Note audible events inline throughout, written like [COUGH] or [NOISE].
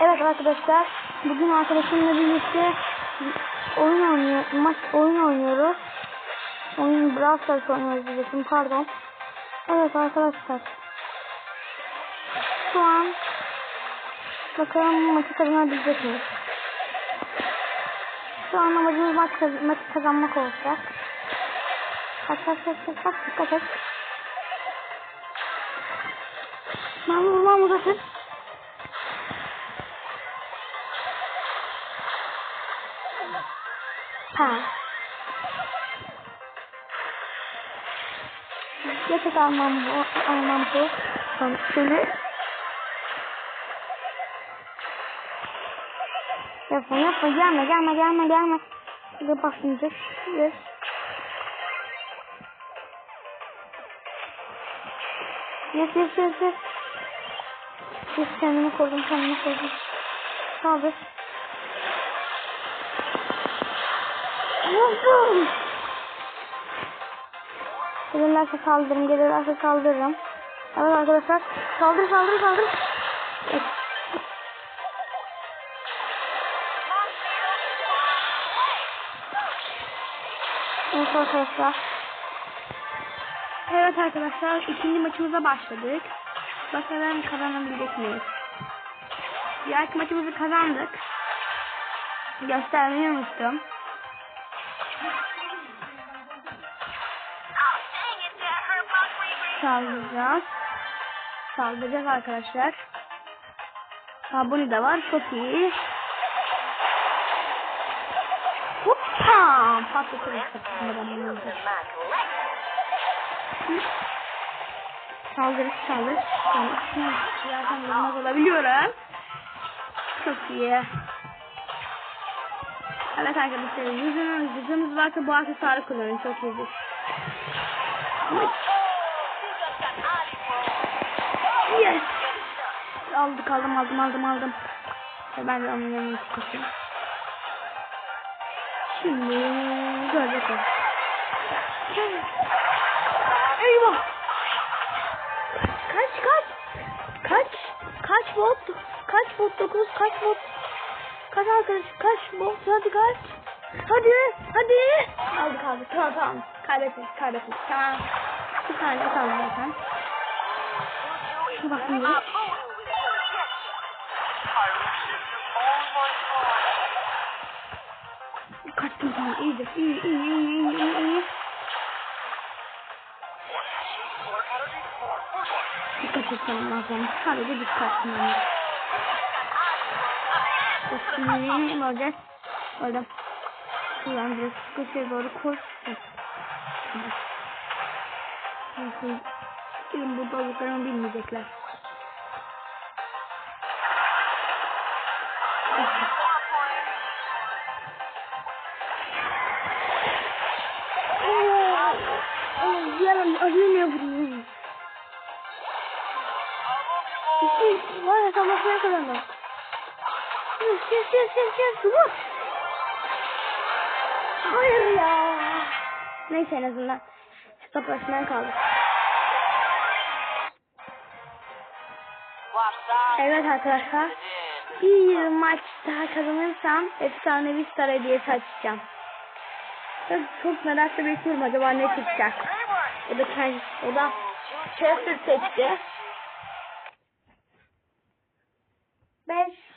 Evet arkadaşlar, bugün arkadaşımla birlikte oyun oynuyor, maç oyun oynuyoruz. Oyun Brawl oynuyoruz diyecektim, pardon. Evet arkadaşlar. Şu an bakalım maçı kazanabilecek miyiz? Şu an amacımız maç kaz maçı kazanmak olacak. Kaç kaç kaç kaç kaç dikkat et. Mahmut Mahmut atır. Ha. Yatak almam bu, almam bu. Son şöyle. Yapma yapma gelme gelme gelme gelme. Şurada basınca. Yes. Yes yes yes kendimi korudum kendimi korudum. Saldır. Vurdum. Gelirlerse saldırırım, gelirlerse saldırırım. Evet arkadaşlar, saldır saldır saldır. Evet. Evet arkadaşlar. Evet arkadaşlar, ikinci maçımıza başladık. Bakalım kazanabilecek miyiz? Diğer maçımızı kazandık. Göstermeyi unuttum. Saldıracağız. Saldıracağız arkadaşlar. Abone de var. Çok iyi. Hoppa! Patlatırız kapısını Saldır, saldır. Yerden vurmaz olabiliyorum. Çok iyi. Evet arkadaşlar, yüzümüz, yüzümüz varsa bu aksesuarı kullanın. Çok iyidir. Yes. Aldık aldım aldım aldım aldım. Ben de onun yanına çıkacağım. Şimdi görecek o. Eyvah. Kaç kaç. Kaç. Kaç bot. Kaç bot 9 kaç bot. Kaç arkadaş kaç bot hadi kaç. Hadi hadi. Aldık aldık tamam tamam. Kaybettik kaybettik tamam. Bir saniye kaldı zaten. Şu bakın bir. Kaçtım tamam iyidir. İyi iyi iyi iyi iyi iyi. Dikkat etmem lazım. Sadece dikkat etmem Şimdi olacak. Orada. Şuradan biraz köşeye doğru koş. Benim burada olduklarımı bilmeyecekler. Yes yes yes vur. Hayır ya. Neyse en azından stoplaşmaya kaldı. Evet arkadaşlar. Bir maç daha kazanırsam efsanevi star hediyesi açacağım. Çok, çok merakla bekliyorum acaba ne çıkacak. O da kendi, o da Chester seçti. Beş.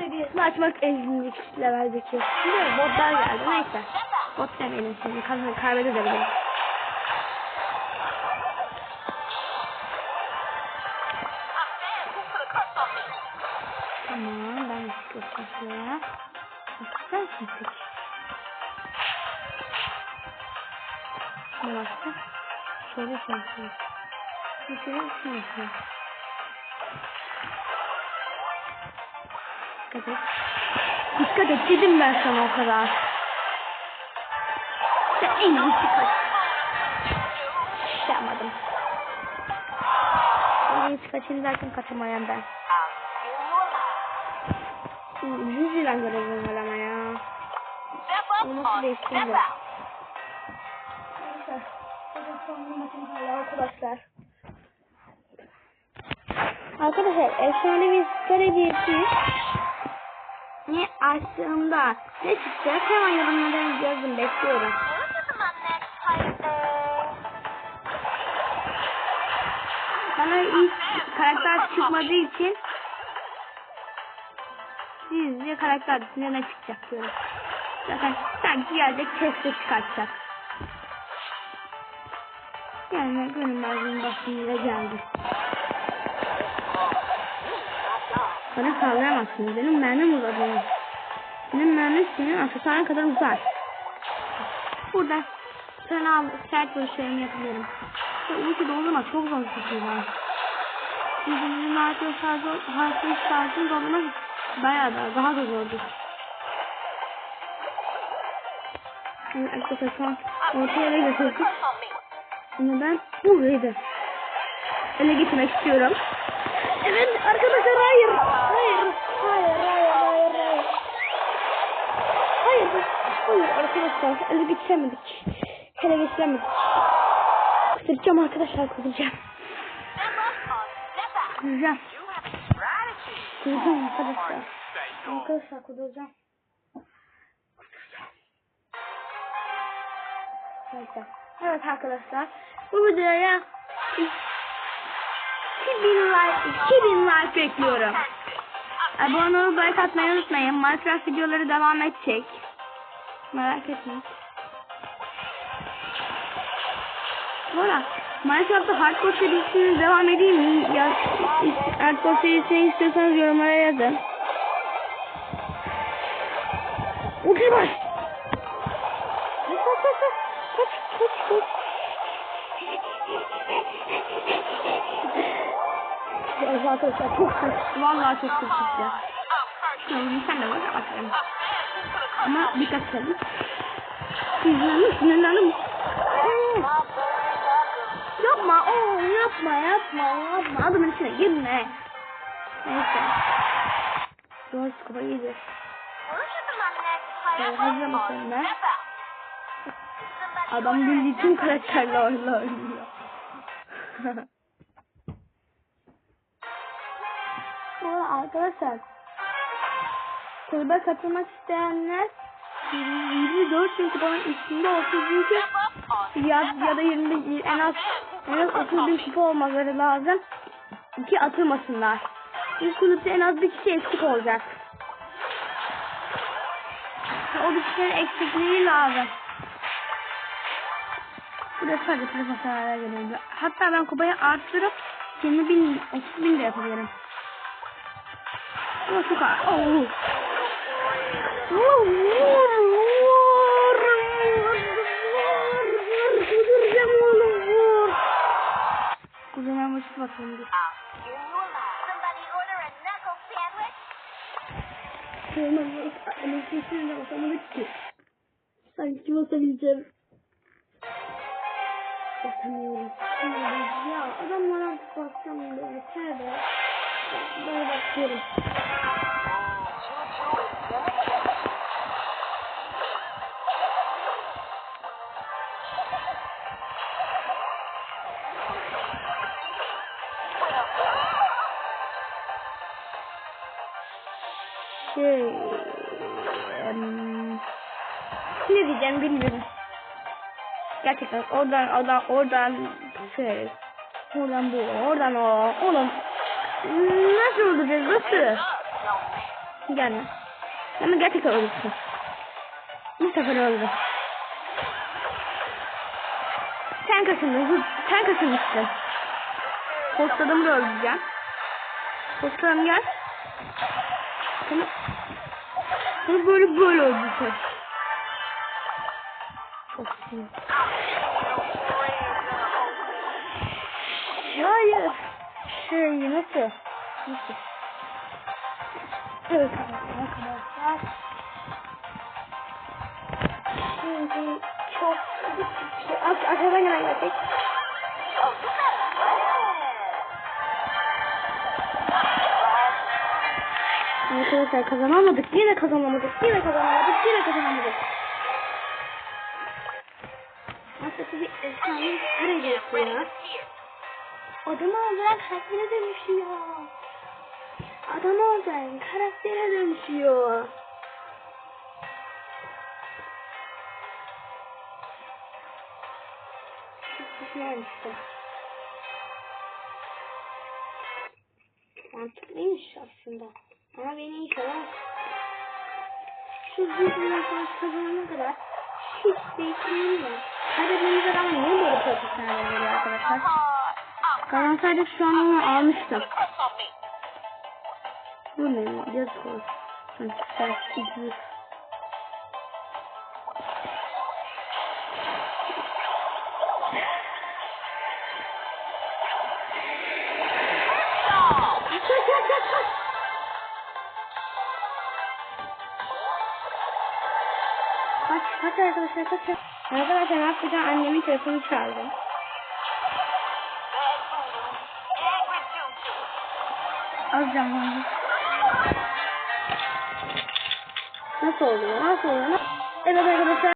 Hediyesini açmak elimdeki leveldeki. Şimdi botlar geldi neyse. Bot demeyelim şimdi kaybedebilirim. Tamam ben çıkıyorum şuraya. Sen seç. Ne başka? Şöyle sen seç. Mesela şunu seç. Dikkat et. Dikkat et dedim ben sana o kadar. Sen en iyisi kaç. Yapmadım. En iyisi kaçayım derken kaçamayan ben. Yüz yılan görevim var ama ya. Bu nasıl değiştirdi? arkadaşlar. Arkadaşlar efsanevi skor hediyesi ne açtığımda ne çıkacak hemen yorumlara yazın bekliyorum. Bana ilk karakter çıkmadığı için sizce karakter dışında ne çıkacak diyorum. Zaten sanki yerde keste çıkartacak. Yani görünmezliğin başımıza geldi. Bana sallayamazsınız. Benim mermim uzadı. Benim mermim senin aksesuarına kadar uzar. Burada fena sert vuruşlarımı yapıyorum. Ve ulti doldurmak çok zor bir şey var. Bizim harfi şarjı, harfi şarjını doldurmak bayağı da daha da zordur. Yani arkadaşlar şu an orta yere götürdük. Ama ben burayı da ele getirmek istiyorum. Evet arkadaşlar hayır. Hayır. Hayır hayır hayır hayır. Hayır. Hayır arkadaşlar ele geçiremedik. Ele geçiremedik. Kısıracağım arkadaşlar kısıracağım. Kısıracağım. Kısıracağım arkadaşlar. Arkadaşlar kuduracağım. Neyse. Evet arkadaşlar. Bu videoya 2000 like, 2000 like bekliyorum. Abone olup like atmayı unutmayın. Minecraft videoları devam edecek. Merak etmeyin. Arada Minecraft'ta hardcore serisini devam edeyim mi? Ya, hardcore serisini istiyorsanız yorumlara yazın. Uçur baş. Kaç kaç kaç kaç kaç kaç. Evet arkadaşlar çok sık. Vallahi çok sık ya. Şimdi sen de bak bakalım. Ama dikkat edin. Sinirlendim sinirlendim. Yapma oğlum yapma yapma yapma. Adamın içine girme. Neyse. Doğru sıkıba iyidir. Hazır mısın ne? Adam bildiği tüm karakterle oynuyor. [LAUGHS] Bu arada arkadaşlar kulübe katılmak isteyenler 24 bin kupanın üstünde 30 ya, ya da 20 en az en az 30 bin olmaları lazım ki atılmasınlar. İlk kulüpte en az bir kişi eksik olacak. O bir kişinin eksikliği lazım. Bu da sadece profesyonelere geliyor. Hatta ben kupayı arttırıp 20 bin, 30 bin de yapabilirim. Çok ağır. Oh. Vur, vur, vur. Kuduracağım oğlum, vur. Kudurmaya başladı bakalım elektriğini de basamadık ki. Sanki basabileceğim. Basamıyorum. Ya adamlara baksam da yeter de. Böyle bakıyorum. Şey, em, ne diyeceğim bilmiyorum. Gerçekten oradan oradan oradan şey oradan bu oradan o oğlum nasıl öldüreceğiz nasıl? Gelme. Ama gerçekten öldürsün. Bir sefer öldü. Sen kaçındın. Sen kaçınmışsın. Postladım da öldüreceğim. Postladım gel. Sana, sana böyle böyle öldüreceğim. Çok sinir. Hayır. Şey nasıl? Nasıl? Evet arkadaşlar. Şimdi çok ar- arkadan gelen gelecek. Arkadaşlar kazanamadık. Yine kazanamadık. Yine kazanamadık. Yine kazanamadık. Burası bir efsane kare ya. Adamı öldüren karaktere dönüşüyor. Adamı öldüren karaktere dönüşüyor. Düşünmemiştim. Mantıklıymış aslında. Ama beni inşallah şu videoyu kazanana kadar hiç değiştirmem yok. Hadi benim adam niye böyle profesyonel oluyor arkadaşlar? Kazansaydık şu an onu almıştım. Bu ne? Yazık olsun. Sen Kaç kaç arkadaşlar kaç. Arkadaşlar hakikaten annemin telefonu çaldı. Az canlandı. Nasıl oluyor? Nasıl oluyor? Evet arkadaşlar.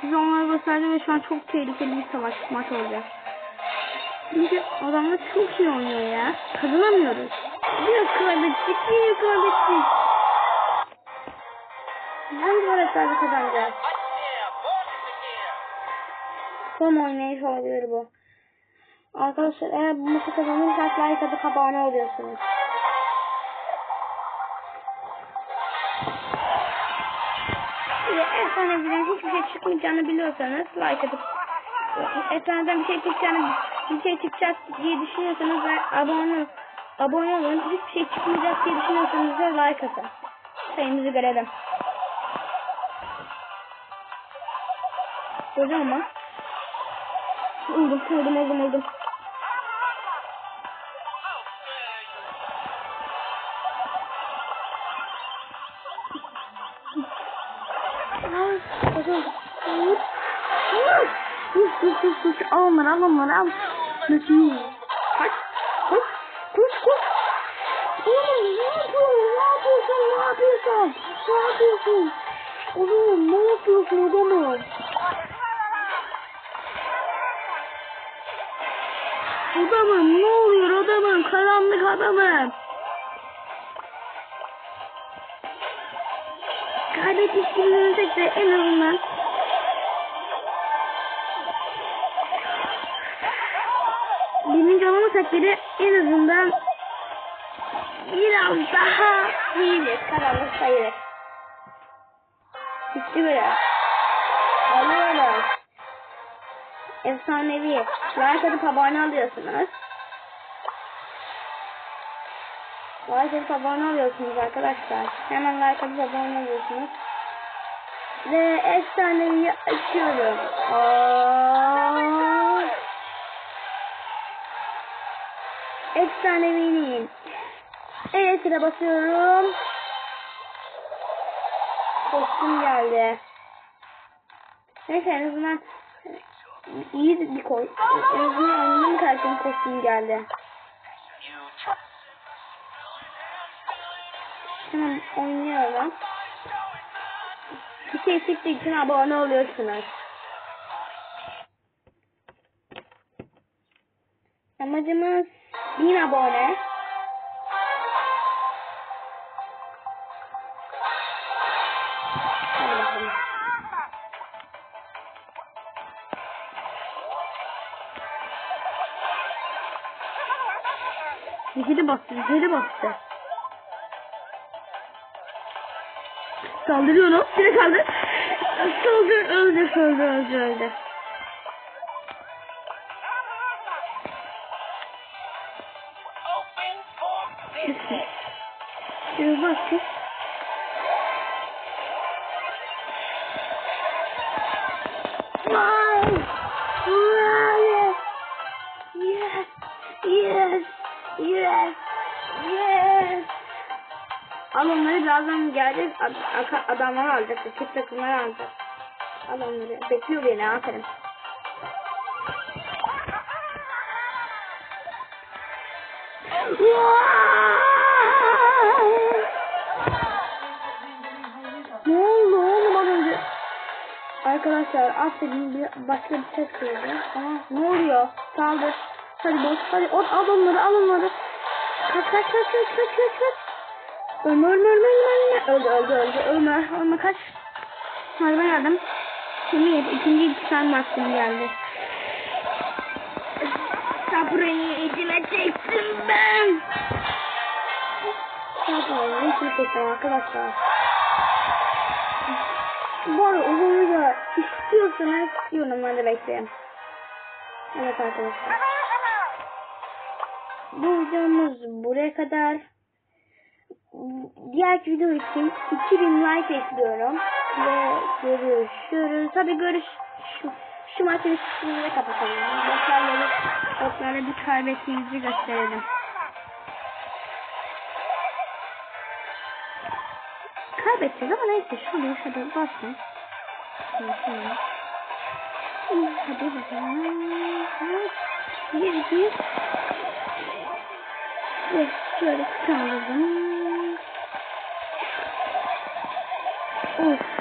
Size onları gösterdim ve şu an çok tehlikeli bir savaş maç olacak. Çünkü adamlar çok iyi oynuyor ya. Kazanamıyoruz. Bir kaybettik, bir kaybettik. Hangi araçlarda kazanacağız? Son oynayış olabilir bu. Arkadaşlar eğer bu maçı kazanırsak like atıp abone oluyorsunuz. Ve efsaneden hiçbir şey çıkmayacağını biliyorsanız like atıp efsaneden bir şey çıkacağını bir şey çıkacak diye düşünüyorsanız ve abone abone olun. Hiçbir şey çıkmayacak diye düşünüyorsanız da like atın. Sayımızı görelim. Oldum, oldum. Ay, oğlum. Vur. Vur. Vur, vur, vur, vur. Al onları, al onları, al. Nasıl? Kaç. Koş, koş, koş. Oğlum ne yapıyorsun? Ne yapıyorsun? Ne yapıyorsun? Ne yapıyorsun? Oğlum ne yapıyorsun adamım? Adamım ne oluyor adamım? Karanlık adamım. Kaybetmiş gibi görünsek de en azından birinci olamasak bile en azından biraz daha iyidir. Karanlık sayılır. Bitti biraz. Alıyorlar. Efsanevi. Like atıp abone oluyorsunuz. Like atıp abone oluyorsunuz arkadaşlar. Hemen like atıp abone oluyorsunuz. Ve efsanevi açıyorum. Aa. Efsanevinin. E'sine basıyorum. Kostüm geldi. Neyse en azından iyi bir koy. Azından annemin karakterin kostümü geldi. Hemen oynayalım. Şey çıktığı için abone oluyorsunuz. Amacımız 1000 abone. Zehiri bastı, zehiri bastı. Saldırıyor onu. Direkt kaldı. Saldır, öldü, öldü, öldü, öldü. Şuraya bak siz. Wow! Wow! Yes! Yes! Al onları birazdan gelecek ad aka- adamlar alacak. Rakip takımlar alacak. Al onları. Bekliyor beni aferin. Ne oldu oğlum az önce? Arkadaşlar affedin başka bir ses duydu. Ama ne oluyor? Saldır. Hadi boş. Hadi ot, al onları al onları. Kaç kaç kaç kaç kaç kaç kaç. Ölme ölme ölme ölme ölme. Öldü öldü öldü. Ölme ölme kaç. Hadi ben geldim. Şimdi yedi. İkinci intikam vaktim geldi. Sabrını içime çektim ben. Sabrını içime çektim arkadaşlar. Bu arada uzun video istiyorsanız yorumlarda bekleyin. Evet arkadaşlar. Bu videomuz buraya kadar. Diğer video için 2000 like istiyorum. Ve görüşürüz. Tabi görüş şu, şu maçın üstünü kapatalım. Botlarla, botlarla bir kaybettiğimizi gösterelim. Kaybedeceğiz ama neyse şuraya şurada basın. Şöyle şöyle. Hadi bakalım. Bir bir. Ve şöyle kaldırdım. Of.